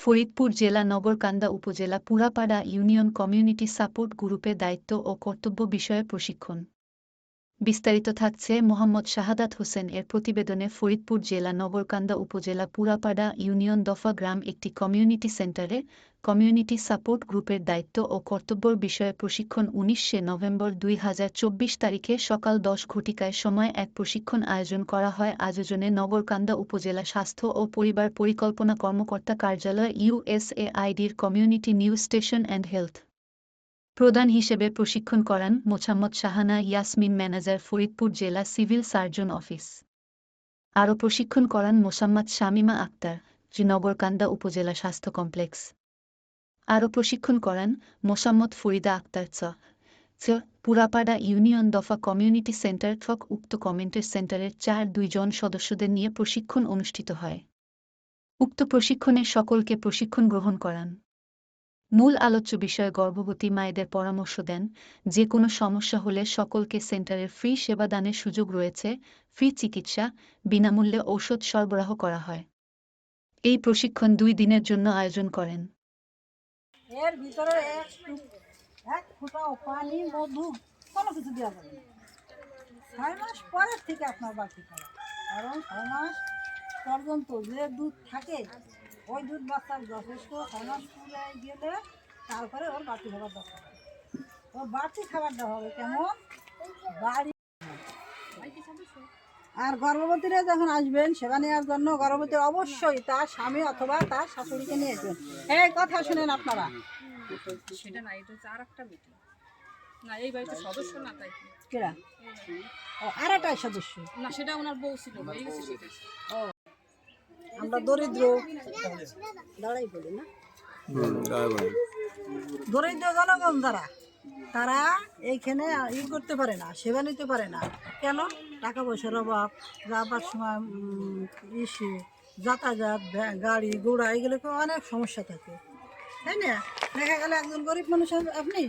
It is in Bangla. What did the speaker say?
ফরিদপুর জেলা নগরকান্দা উপজেলা পুরাপাড়া ইউনিয়ন কমিউনিটি সাপোর্ট গ্রুপে দায়িত্ব ও কর্তব্য বিষয়ে প্রশিক্ষণ। বিস্তারিত থাকছে মোহাম্মদ শাহাদাত হোসেন এর প্রতিবেদনে ফরিদপুর জেলা নগরকান্দা উপজেলা পুরাপাড়া ইউনিয়ন দফা গ্রাম একটি কমিউনিটি সেন্টারে কমিউনিটি সাপোর্ট গ্রুপের দায়িত্ব ও কর্তব্যর বিষয়ে প্রশিক্ষণ উনিশে নভেম্বর দুই হাজার চব্বিশ তারিখে সকাল দশ ঘটিকায় সময় এক প্রশিক্ষণ আয়োজন করা হয়। আয়োজনে নগরকান্দা উপজেলা স্বাস্থ্য ও পরিবার পরিকল্পনা কর্মকর্তা কার্যালয় ইউএসএআইডির community news station and health প্রধান হিসেবে প্রশিক্ষণ করান মোছাম্মদ শাহানা, ইয়াসমিন ম্যানেজার ফরিদপুর জেলা সিভিল সার্জন অফিস। আরও প্রশিক্ষণ করান মোসাম্মদ শামিমা আক্তার নগরকান্দা উপজেলা স্বাস্থ্য কমপ্লেক্স। আরও প্রশিক্ষণ করান মোসাম্মদ ফরিদা আক্তার, চ পুরাপাড়া ইউনিয়ন দফা কমিউনিটি সেন্টার ঠক উক্ত কমেন্টের সেন্টারের চার দুইজন সদস্যদের নিয়ে প্রশিক্ষণ অনুষ্ঠিত হয়। উক্ত প্রশিক্ষণে সকলকে প্রশিক্ষণ গ্রহণ করান। মূল আলোচ্য বিষয়ে গর্ভবতী মায়েদের পরামর্শ দেন, যে কোনো সমস্যা হলে সকলকে সেন্টারের ফ্রি সেবাদানের সুযোগ রয়েছে, ফ্রি চিকিৎসা, বিনামূল্যে ঔষধ সরবরাহ করা হয়। এই প্রশিক্ষণ দুই দিনের জন্য আয়োজন করেন। এর ভিতরে এক পানি, মধু, কোনো কিছু দেওয়া যাবে ছয় মাস পরের থেকে আপনার খাওয়া কারণ ছয় মাস পর্যন্ত যে দুধ থাকে ওই দুধ বাচ্চার যথেষ্ট মাস পুরে গেলে তারপরে ওর বাড়তি খাবার দরকার ওর বাড়তি খাবার দেওয়া হবে কেমন? বাড়ি আর গর্ভবতীরা যখন আসবেন সেবা নেওয়ার জন্য গর্ভবতী অবশ্যই তার স্বামী অথবা তার শাশুড়িকে নিয়ে আসবেন। এই কথা শুনেন আপনারা। সেটা না এটা আর একটা মিটিং না এই বাড়িতে সদস্য না তাই কেরা? ও আর সদস্য। না সেটা ওনার বউ ছিল সেটা। আমরা দরিদ্র। দাঁড়াই বলি না। দরিদ্র জনগণ যারা তারা এইখানে ই করতে পারে না সেবা নিতে পারে না। কেন? টাকা পয়সার অভাব যাবার সময় ইসে যাতায়াত গাড়ি ঘোড়া এগুলোকে অনেক সমস্যা থাকে। তাই না? দেখা গেলে একজন গরিব মানুষ আপনি?